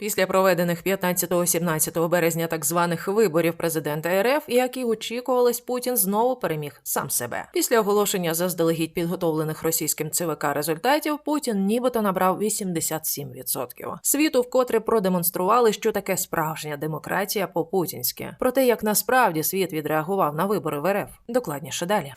Після проведених 15-17 березня так званих виборів президента РФ, як і очікувалось, Путін знову переміг сам себе. Після оголошення заздалегідь підготовлених російським ЦВК результатів Путін нібито набрав 87%. Світу вкотре продемонстрували, що таке справжня демократія по-путінськи. Про те, як насправді світ відреагував на вибори в РФ, докладніше далі.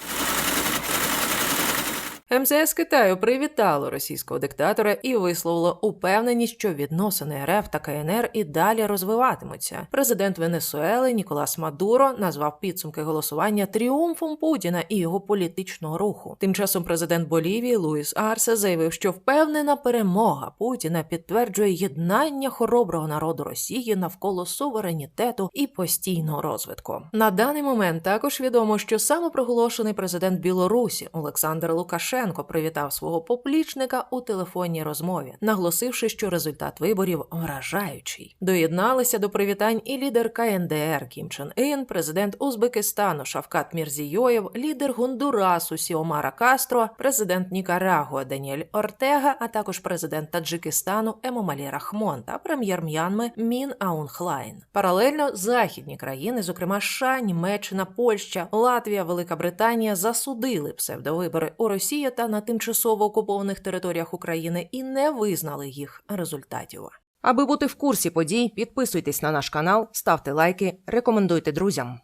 МЗС Китаю привітало російського диктатора і висловило упевненість, що відносини РФ та КНР і далі розвиватимуться. Президент Венесуели Ніколас Мадуро назвав підсумки голосування тріумфом Путіна і його політичного руху. Тим часом президент Болівії Луїс Арсе заявив, що впевнена перемога Путіна підтверджує єднання хороброго народу Росії навколо суверенітету і постійного розвитку. На даний момент також відомо, що самопроголошений президент Білорусі Олександр Лукашенко привітав свого поплічника у телефонній розмові, наголосивши, що результат виборів вражаючий. Доєдналися до привітань і лідер КНДР Кім Чен Ін, президент Узбекистану Шавкат Мірзійоєв, лідер Гондурасу Сіомара Кастро, президент Нікарагуа Даніель Ортега, а також президент Таджикистану Емомалі Рахмон та прем'єр М'янми Мін Аун Хлайн. Паралельно західні країни, зокрема США, Німеччина, Польща, Латвія, Велика Британія, засудили псевдовибори у Росії та на тимчасово окупованих територіях України і не визнали їх результатів. Аби бути в курсі подій, підписуйтесь на наш канал, ставте лайки, рекомендуйте друзям.